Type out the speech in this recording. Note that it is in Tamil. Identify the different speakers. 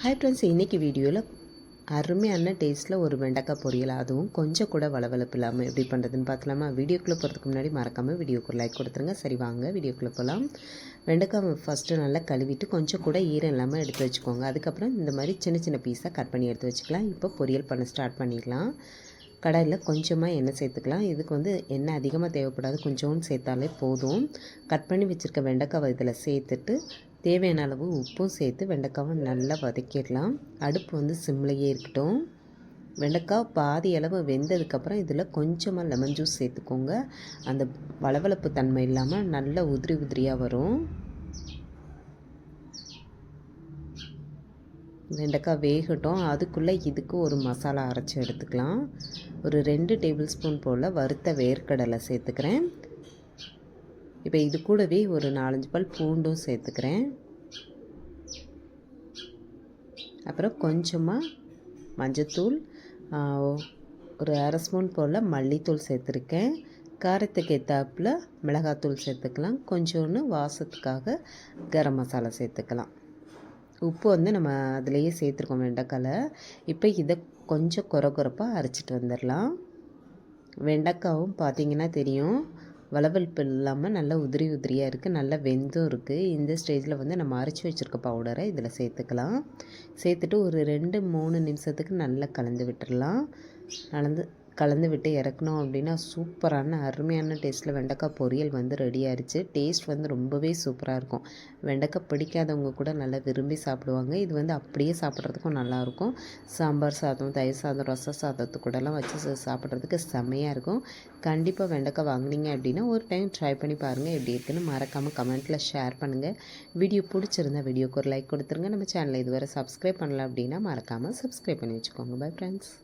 Speaker 1: ஹாய் ஃப்ரெண்ட்ஸ் இன்றைக்கி வீடியோவில் அருமையான டேஸ்ட்டில் ஒரு வெண்டைக்காய் பொரியல். அதுவும் கொஞ்சம் கூட வளவளப்பு இல்லாமல் எப்படி பண்ணுறதுன்னு பார்க்கலாமா? வீடியோக்குள்ளே போகிறதுக்கு முன்னாடி மறக்காமல் வீடியோக்கு லைக் கொடுத்துருங்க. சரி வாங்க வீடியோக்குள்ளே போகலாம் வெண்டைக்காய் ஃபஸ்ட்டு நல்லா கழுவிட்டு கொஞ்சம் கூட ஈரம் இல்லாமல் எடுத்து வச்சுக்கோங்க. அதுக்கப்புறம் இந்த மாதிரி சின்ன சின்ன பீஸாக கட் பண்ணி எடுத்து வச்சுக்கலாம். இப்போ பொரியல் பண்ண ஸ்டார்ட் பண்ணிடலாம். கடாயில் கொஞ்சமாக எண்ணெய் சேர்த்துக்கலாம். இதுக்கு வந்து எண்ணெய் அதிகமாக தேவைப்படாது. கொஞ்சோன்னு சேர்த்தாலே போதும். கட் பண்ணி வச்சுருக்க வெண்டைக்காவை இதில் சேர்த்துட்டு தேவையான அளவு உப்பும் சேர்த்து வெண்டைக்காவை நல்லா வதக்கிடலாம். அடுப்பு வந்து சிம்லையே இருக்கட்டும். வெண்டைக்காய் பாதி அளவு வெந்ததுக்கப்புறம் இதில் கொஞ்சமாக லெமன் ஜூஸ் சேர்த்துக்கோங்க. அந்த வளவளப்பு தன்மை இல்லாமல் நல்லா உதிரி உதிரியாக வரும். வெண்டைக்காய் வேகட்டும். அதுக்குள்ளே இதுக்கு ஒரு மசாலா அரைச்சி எடுத்துக்கலாம். ஒரு ரெண்டு டேபிள் ஸ்பூன் போல் வறுத்த வேர்க்கடலை சேர்த்துக்கிறேன். இப்போ இது கூடவே ஒரு நாலஞ்சு பல் பூண்டும் சேர்த்துக்கிறேன். அப்புறம் கொஞ்சமாக மஞ்சத்தூள் ஒரு அரை ஸ்பூன் போல் மல்லித்தூள் சேர்த்துருக்கேன். காரத்துக்கு ஏற்றாப்பில் மிளகாத்தூள் சேர்த்துக்கலாம். கொஞ்சோன்னு வாசத்துக்காக கரம் மசாலா சேர்த்துக்கலாம். உப்பு வந்து நம்ம அதிலேயே சேர்த்துருக்கோம் வெண்டைக்காயில் இப்போ இதை கொஞ்சம் குறை குறைப்பாக அரைச்சிட்டு வந்துடலாம் வெண்டைக்காவும் பார்த்திங்கன்னா தெரியும். வளவல்ப்பு இல்லாமல் நல்லா உதிரி உதிரியாக இருக்குது நல்லா வெந்தும் இருக்குது இந்த ஸ்டேஜில் வந்து நம்ம அரைச்சி வச்சுருக்க பவுடரை இதில் சேர்த்துக்கலாம். சேர்த்துட்டு ஒரு ரெண்டு மூணு நிமிஷத்துக்கு நல்லா கலந்து விட்டுடலாம் கலந்து கலந்து விட்டு இறக்கணும் அப்படின்னா சூப்பரான அருமையான டேஸ்ட்டில் வெண்டைக்காய் பொரியல் வந்து ரெடி ஆயிடுச்சு டேஸ்ட் வந்து ரொம்பவே சூப்பராக இருக்கும். வெண்டைக்காய் பிடிக்காதவங்க கூட நல்லா விரும்பி சாப்பிடுவாங்க. இது வந்து அப்படியே சாப்பிட்றதுக்கும் நல்லாயிருக்கும். சாம்பார் சாதம் தயிர் சாதம் ரச சாதத்து கூடலாம் வச்சு சாப்பிட்றதுக்கு செம்மையாக இருக்கும். கண்டிப்பாக வெண்டைக்காய் வாங்கினீங்க அப்படின்னா ஒரு டைம் ட்ரை பண்ணி பாருங்கள் எப்படி இருக்குன்னு மறக்காமல் கமெண்ட்டில் ஷேர் பண்ணுங்கள் வீடியோ பிடிச்சிருந்தா வீடியோக்கு ஒரு லைக் கொடுத்துருங்க. நம்ம சேனலை இதுவரை சப்ஸ்கிரைப் பண்ணல அப்படின்னா மறக்காமல் சப்ஸ்கிரைப் பண்ணி வச்சுக்கோங்க. Bye friends